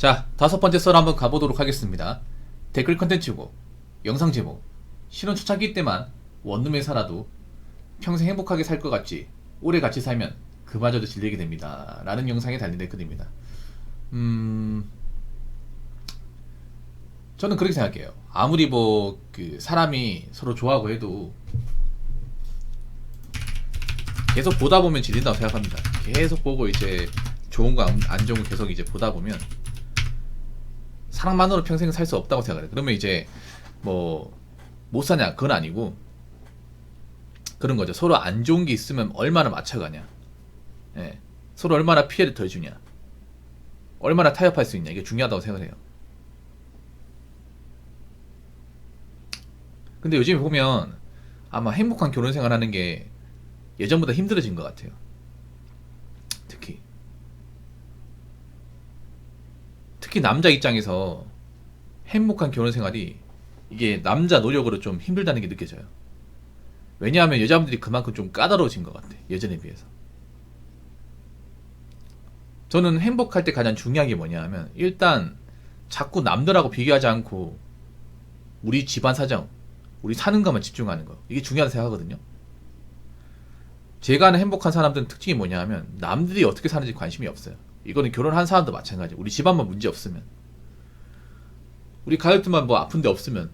자, 다섯 번째 썰 한번 가보도록 하겠습니다. 댓글 컨텐츠고, 영상 제목, 신혼 초창기 때만 원룸에 살아도 평생 행복하게 살 것 같지, 오래 같이 살면 그마저도 질리게 됩니다. 라는 영상에 달린 댓글입니다. 음, 저는 그렇게 생각해요. 아무리 뭐, 그, 사람이 서로 좋아하고 해도, 계속 보다 보면 질린다고 생각합니다. 계속 보고 이제, 좋은 거 안 좋은 거 계속 이제 보다 보면, 사랑만으로 평생 살 수 없다고 생각해요. 그러면 이제, 뭐, 못 사냐? 그건 아니고, 그런 거죠. 서로 안 좋은 게 있으면 얼마나 맞춰가냐. 예. 서로 얼마나 피해를 덜 주냐. 얼마나 타협할 수 있냐. 이게 중요하다고 생각을 해요. 근데 요즘에 보면 아마 행복한 결혼 생활 하는 게 예전보다 힘들어진 것 같아요. 특히. 특히 남자 입장에서 행복한 결혼 생활이 이게 남자 노력으로 좀 힘들다는 게 느껴져요. 왜냐하면 여자분들이 그만큼 좀 까다로워진 것 같아. 예전에 비해서. 저는 행복할 때 가장 중요한 게 뭐냐 하면 일단 자꾸 남들하고 비교하지 않고 우리 집안 사정, 우리 사는 것만 집중하는 거. 이게 중요하다고 생각하거든요. 제가 아는 행복한 사람들은 특징이 뭐냐 하면 남들이 어떻게 사는지 관심이 없어요. 이거는 결혼한 사람도 마찬가지. 우리 집안만 문제 없으면. 우리 가족들만 뭐 아픈데 없으면.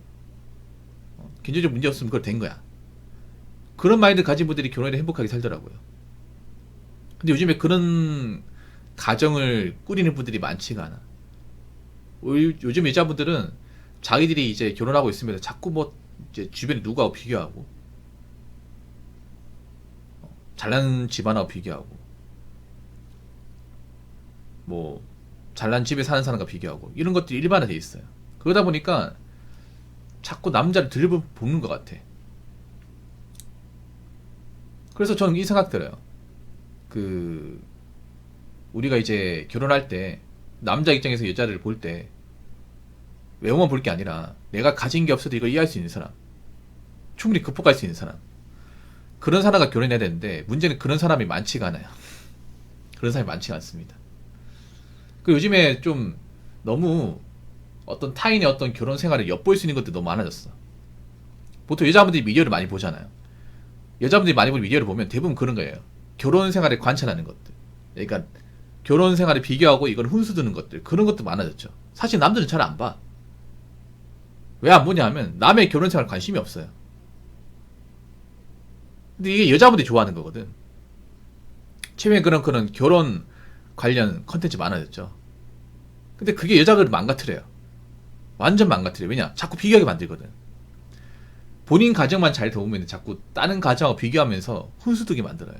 어, 경제적 문제 없으면 그걸 된 거야. 그런 마인드 가진 분들이 결혼에 행복하게 살더라고요. 근데 요즘에 그런 가정을 꾸리는 분들이 많지가 않아. 요즘 여자분들은 자기들이 이제 결혼하고 있으면 자꾸 뭐 이제 주변에 누구하고 비교하고 어, 잘난 집안하고 비교하고 뭐 잘난 집에 사는 사람과 비교하고 이런 것들이 일반화돼 있어요. 그러다 보니까 자꾸 남자를 들여보는 것 같아. 그래서 저는 이 생각 들어요. 그 우리가 이제 결혼할 때 남자 입장에서 여자를 볼 때 외모만 볼 게 아니라 내가 가진 게 없어도 이걸 이해할 수 있는 사람 충분히 극복할 수 있는 사람 그런 사람과 결혼해야 되는데 문제는 그런 사람이 많지가 않아요. 그런 사람이 많지가 않습니다. 그 요즘에 좀 너무 어떤 타인의 어떤 결혼 생활을 엿볼 수 있는 것들이 너무 많아졌어. 보통 여자분들이 미디어를 많이 보잖아요. 여자분들이 많이 보는 미디어를 보면 대부분 그런 거예요. 결혼 생활을 관찰하는 것들. 그러니까 결혼 생활을 비교하고 이걸 훈수두는 것들. 그런 것도 많아졌죠. 사실 남들은 잘 안 봐. 왜 안 보냐 하면 남의 결혼 생활 관심이 없어요. 근데 이게 여자분들이 좋아하는 거거든. 최근에 그런 그런 결혼 관련 컨텐츠 많아졌죠. 근데 그게 여자들을 망가뜨려요. 완전 망가뜨려요. 왜냐? 자꾸 비교하게 만들거든. 본인 가정만 잘 도우면 자꾸 다른 가정하고 비교하면서 훈수두게 만들어요.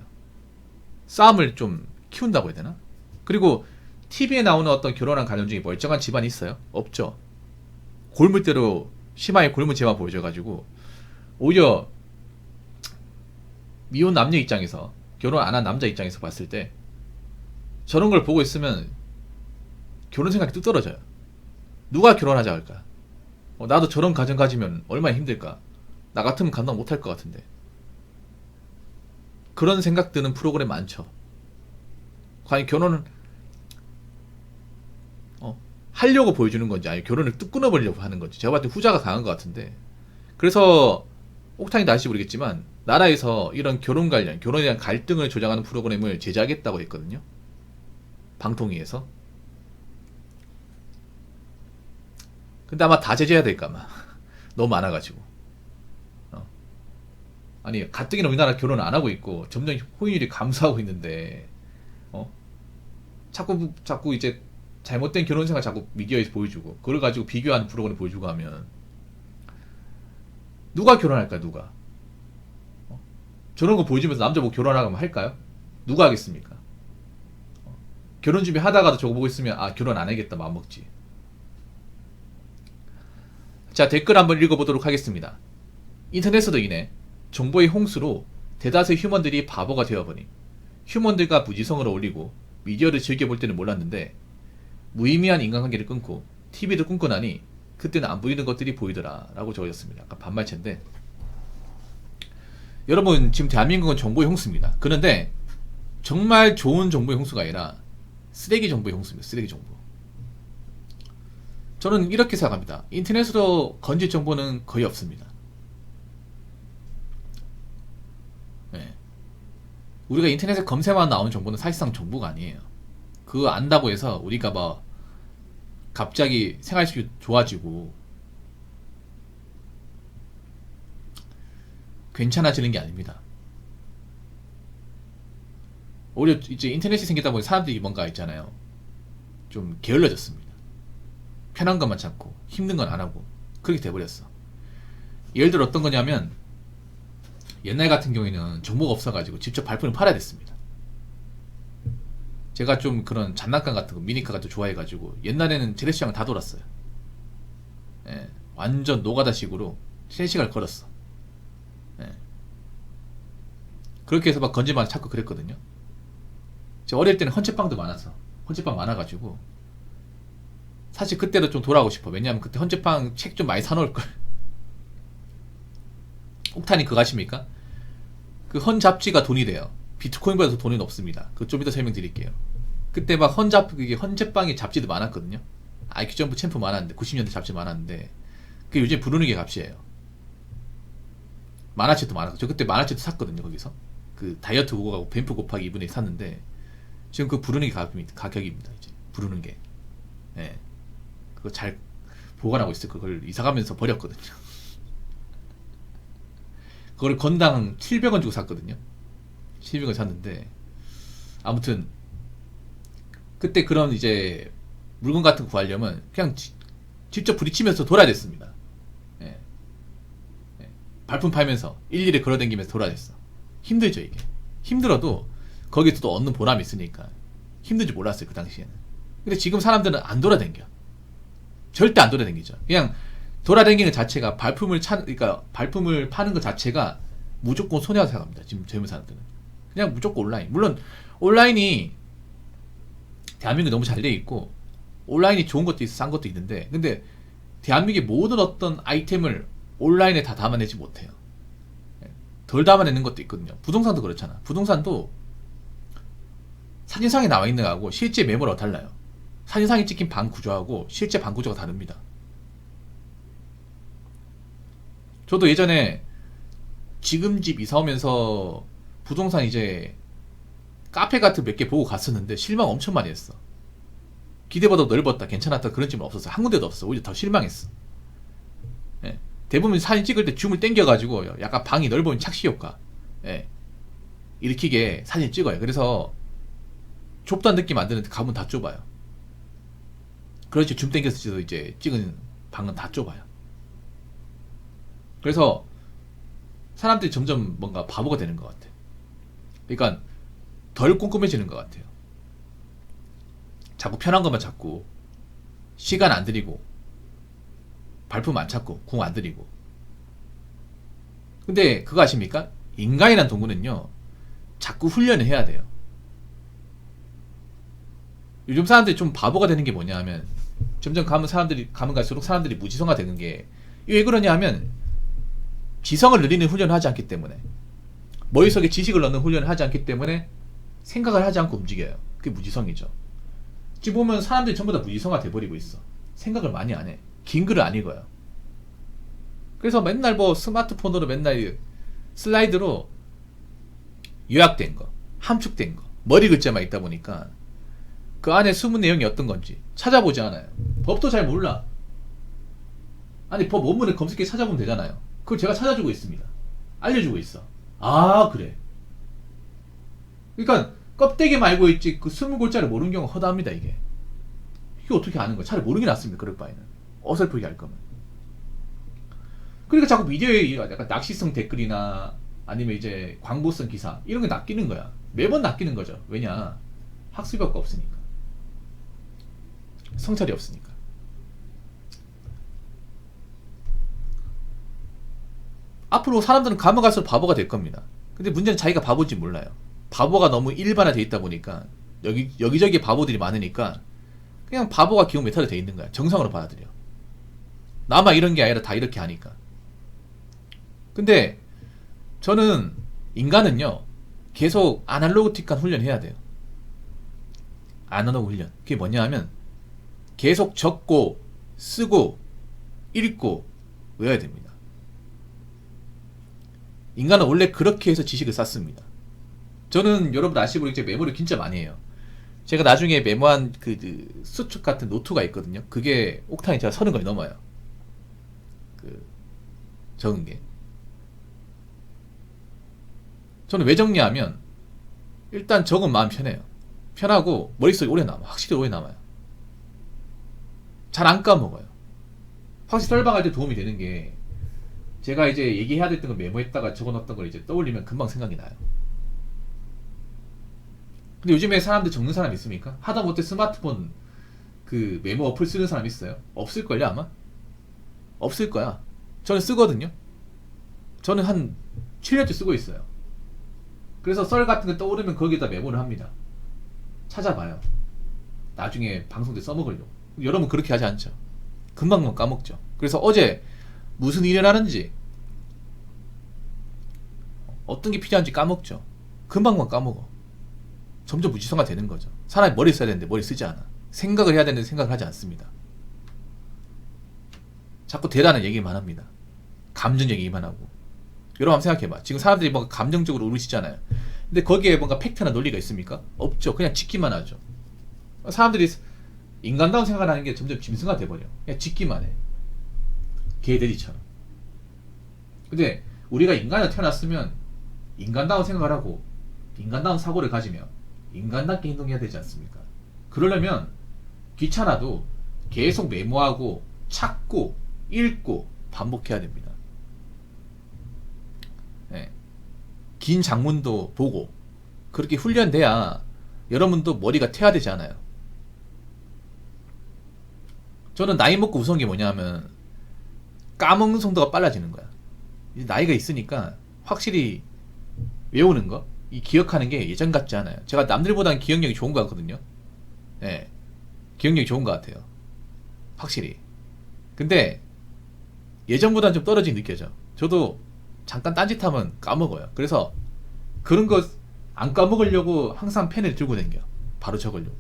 싸움을 좀 키운다고 해야 되나? 그리고 TV에 나오는 어떤 결혼한 가정 중에 멀쩡한 집안이 있어요? 없죠. 골물대로 심하게 골물 제만 보여줘가지고 오히려 미혼 남녀 입장에서 결혼 안 한 남자 입장에서 봤을 때 저런 걸 보고 있으면 결혼 생각이 뚝 떨어져요. 누가 결혼하자 할까? 어, 나도 저런 가정 가지면 얼마나 힘들까? 나 같으면 감당 못할 것 같은데. 그런 생각 드는 프로그램 많죠. 과연 결혼은 어, 하려고 보여주는 건지 아니면 결혼을 뚝 끊어버리려고 하는 건지 제가 봤을 때 후자가 강한 것 같은데 그래서 옥탕이 다시 모르겠지만 나라에서 이런 결혼 관련 결혼에 대한 갈등을 조장하는 프로그램을 제작했다고 했거든요. 방통위에서. 근데 아마 다 제재해야 될까 아마 너무 많아가지고. 어. 아니 가뜩이나 우리나라 결혼 안 하고 있고 점점 호인율이 감소하고 있는데 어 자꾸 자꾸 이제 잘못된 결혼 생활 자꾸 미디어에서 보여주고 그걸 가지고 비교하는 프로그램 보여주고 하면 누가 결혼할까 누가 어? 저런 거 보여주면서 남자 뭐 결혼하면 할까요? 누가 하겠습니까? 어? 결혼 준비 하다가도 저거 보고 있으면 아 결혼 안 하겠다 마음 먹지. 자 댓글 한번 읽어보도록 하겠습니다. 인터넷에도 인해 정보의 홍수로 대다수의 휴먼들이 바보가 되어버린 휴먼들과 무지성을 어울리고 미디어를 즐겨볼 때는 몰랐는데 무의미한 인간관계를 끊고 TV도 끊고 나니 그때는 안 보이는 것들이 보이더라 라고 적어졌습니다. 아까 반말체인데 여러분 지금 대한민국은 정보의 홍수입니다. 그런데 정말 좋은 정보의 홍수가 아니라 쓰레기 정보의 홍수입니다. 쓰레기 정보. 저는 이렇게 생각합니다. 인터넷으로 건질 정보는 거의 없습니다. 네. 우리가 인터넷에 검색만 나오는 정보는 사실상 정보가 아니에요. 그거 안다고 해서 우리가 뭐 갑자기 생활식이 좋아지고 괜찮아지는 게 아닙니다. 오히려 이제 인터넷이 생기다 보니 사람들이 뭔가 있잖아요. 좀 게을러졌습니다. 편한 것만 찾고 힘든 건 안 하고 그렇게 돼버렸어. 예를 들어 어떤 거냐면 옛날 같은 경우에는 정보가 없어가지고 직접 발품을 팔아야 됐습니다. 제가 좀 그런 장난감 같은 거 미니카 같은 거 좋아해가지고 옛날에는 재래시장을 다 돌았어요. 예, 완전 노가다식으로 3시간을 걸었어. 예. 그렇게 해서 막 건지만 찾고 그랬거든요. 저 어릴 때는 헌채빵도 많아서 헌채빵 많아가지고 사실 그때도 좀 돌아오고 싶어. 왜냐면 그때 헌채빵 책좀 많이 사놓을 걸. 옥탄이 그거 아십니까? 그 헌 잡지가 돈이 돼요. 비트코인보다 더 돈이 높습니다. 그거 좀 이따 설명드릴게요. 그때 막 헌잡 그게 헌재빵의 잡지도 많았거든요. IQ 점프 챔프 많았는데 90년대 잡지 많았는데 그 요즘 부르는 게 값이에요. 만화책도 많았고 저 그때 만화책도 샀거든요 거기서 그 다이어트 그거하고 뱀프 곱하기 2분의 1 샀는데 지금 그 부르는 게. 가격입니다. 이제 부르는 게. 예. 그거 잘 보관하고 있어요. 그걸 이사 가면서 버렸거든요. 그걸 건당 700원 주고 샀거든요. 700원 샀는데 아무튼 그때 그런 이제 물건 같은 거 구하려면 그냥 지- 직접 부딪히면서 돌아야 됐습니다. 예. 예. 발품 팔면서 일일이 걸어다니면서 돌아야 됐어. 힘들죠 이게. 힘들어도 거기서 또 얻는 보람이 있으니까 힘든지 몰랐어요 그 당시에는. 근데 지금 사람들은 안 돌아다녀. 절대 안 돌아다니죠. 그냥 돌아다니는 자체가 발품을 차, 그러니까 발품을 파는 것 자체가 무조건 손해라고 생각합니다. 지금 젊은 사람들은 그냥 무조건 온라인. 물론 온라인이 대한민국이 너무 잘 돼 있고 온라인이 좋은 것도 있어 싼 것도 있는데 근데 대한민국의 모든 어떤 아이템을 온라인에 다 담아내지 못해요. 예, 덜 담아내는 것도 있거든요. 부동산도 그렇잖아. 부동산도 사진상에 나와 있는 거하고 실제 매물하고 달라요. 사진상에 찍힌 방 구조하고 실제 방 구조가 다릅니다. 저도 예전에 지금 집 이사 오면서 부동산 이제 카페 같은 몇 개 보고 갔었는데 실망 엄청 많이 했어. 기대보다 넓었다, 괜찮았다 그런 집은 없었어. 한 군데도 없어. 오히려 더 실망했어. 예. 대부분 사진 찍을 때 줌을 당겨가지고 약간 방이 넓은 착시 효과 예. 일으키게 사진 찍어요. 그래서 좁다는 느낌 안 드는데 가면 다 좁아요. 그렇지 줌 당겨서 찍어도 이제 찍은 방은 다 좁아요. 그래서 사람들이 점점 뭔가 바보가 되는 것 같아. 그러니까 덜 꼼꼼해지는 것 같아요. 자꾸 편한 것만 찾고 시간 안 들이고 발품 안 찾고 궁 안 들이고 근데 그거 아십니까? 인간이란 동물은요 자꾸 훈련을 해야 돼요. 요즘 사람들이 좀 바보가 되는 게 뭐냐 하면 점점 가면 사람들이 가면 갈수록 사람들이 무지성화 되는 게 왜 그러냐 하면 지성을 늘리는 훈련을 하지 않기 때문에 머릿속에 지식을 넣는 훈련을 하지 않기 때문에 생각을 하지 않고 움직여요. 그게 무지성이죠. 지금 보면 사람들이 전부 다 무지성화 돼버리고 있어. 생각을 많이 안 해. 긴 글을 안 읽어요. 그래서 맨날 뭐 스마트폰으로 맨날 슬라이드로 요약된 거, 함축된 거, 머리 글자만 있다 보니까 그 안에 숨은 내용이 어떤 건지 찾아보지 않아요. 법도 잘 몰라. 아니 법 원문을 검색해 찾아보면 되잖아요. 그걸 제가 찾아주고 있습니다. 알려주고 있어. 아 그래. 그러니까 껍데기 말고 있지 그 스무 골자를 모르는 경우가 허다합니다 이게. 이게 어떻게 아는 거야? 차라리 모르는 게 낫습니다. 그럴 바에는 어설프게 할 거면. 그러니까 자꾸 미디어에 약간 낚시성 댓글이나 아니면 이제 광고성 기사 이런 게 낚이는 거야. 매번 낚이는 거죠. 왜냐 학습 효과 없으니까. 성찰이 없으니까. 앞으로 사람들은 가면 갈수록 바보가 될 겁니다. 근데 문제는 자기가 바보인지 몰라요. 바보가 너무 일반화돼 있다 보니까 여기 여기저기 바보들이 많으니까 그냥 바보가 기본 메타로 돼 있는 거야. 정상으로 받아들여. 나만 이런 게 아니라 다 이렇게 하니까. 근데 저는 인간은요 계속 아날로그틱한 훈련해야 돼요. 아날로그 훈련. 그게 뭐냐 하면 계속 적고 쓰고 읽고 외워야 됩니다. 인간은 원래 그렇게 해서 지식을 쌓습니다. 저는 여러분 아시고 이제 메모를 진짜 많이 해요. 제가 나중에 메모한 그, 그 수축 같은 노트가 있거든요. 그게 옥탄이 제가 서른 거에 넘어요. 그 적은 게. 저는 왜 정리하면 일단 적은 마음 편해요. 편하고 머릿속에 오래 남아. 확실히 오래 남아요. 잘 안 까먹어요. 확실히 설방할 때 도움이 되는 게 제가 이제 얘기해야 됐던 걸 메모했다가 적어놨던 걸 이제 떠올리면 금방 생각이 나요. 근데 요즘에 사람들 적는 사람 있습니까? 하다못해 스마트폰 그 메모 어플 쓰는 사람 있어요? 없을걸요 아마? 없을 거야. 저는 쓰거든요. 저는 한 7년째 쓰고 있어요. 그래서 썰 같은 거 떠오르면 거기다 메모를 합니다. 찾아봐요. 나중에 방송 때 써먹으려고. 여러분 그렇게 하지 않죠? 금방금방 까먹죠. 그래서 어제 무슨 일을 하는지 어떤 게 필요한지 까먹죠. 금방금방 까먹어. 점점 무지성화 되는 거죠. 사람이 머리 써야 되는데 머리 쓰지 않아. 생각을 해야 되는데 생각을 하지 않습니다. 자꾸 대단한 얘기만 합니다. 감정 얘기만 하고. 여러분 한번 생각해봐. 지금 사람들이 뭔가 감정적으로 울으시잖아요. 근데 거기에 뭔가 팩트나 논리가 있습니까? 없죠. 그냥 짓기만 하죠. 사람들이 인간다운 생각을 하는 게 점점 짐승화 돼버려. 그냥 짓기만 해. 개돼지처럼. 근데 우리가 인간으로 태어났으면 인간다운 생각을 하고 인간다운 사고를 가지며 인간답게 행동해야 되지 않습니까? 그러려면 귀찮아도 계속 메모하고 찾고 읽고 반복해야 됩니다. 예. 긴 장문도 보고 그렇게 훈련돼야 여러분도 머리가 퇴화되지 않아요. 저는 나이 먹고 우스운 게 뭐냐면 까먹는 속도가 빨라지는 거야. 이제 나이가 있으니까 확실히 외우는 거, 이 기억하는 게 예전 같지 않아요. 제가 남들보다는 기억력이 좋은 것 같거든요. 예. 기억력이 좋은 것 같아요. 확실히. 근데 예전보다는 좀 떨어진 느껴져. 저도 잠깐 딴짓하면 까먹어요. 그래서 그런 거 안 까먹으려고 항상 펜을 들고 다녀. 바로 적으려고.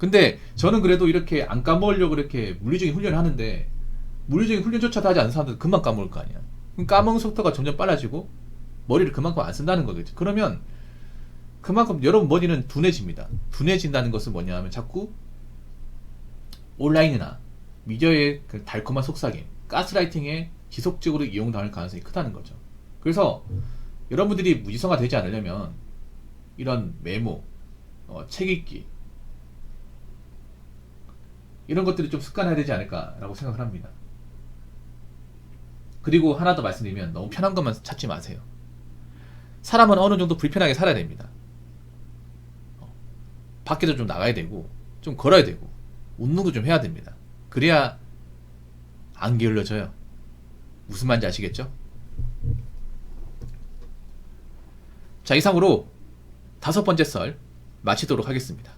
근데 저는 그래도 이렇게 안 까먹으려고 이렇게 물리적인 훈련을 하는데 물리적인 훈련조차도 하지 않는 사람들은 금방 까먹을 거 아니야. 그럼 까먹는 속도가 점점 빨라지고 머리를 그만큼 안 쓴다는 거겠죠. 그러면 그만큼 여러분 머리는 둔해집니다. 둔해진다는 것은 뭐냐 하면 자꾸 온라인이나 미디어의 그 달콤한 속삭임, 가스라이팅에 지속적으로 이용당할 가능성이 크다는 거죠. 그래서 여러분들이 무지성화 되지 않으려면 이런 메모, 어, 책 읽기 이런 것들이 좀 습관해야 되지 않을까라고 생각을 합니다. 그리고 하나 더 말씀드리면 너무 편한 것만 찾지 마세요. 사람은 어느 정도 불편하게 살아야 됩니다. 어, 밖에도 좀 나가야 되고, 좀 걸어야 되고, 운동도 좀 해야 됩니다. 그래야 안 게을러져요. 무슨 말인지 아시겠죠? 자, 이상으로 다섯 번째 썰 마치도록 하겠습니다.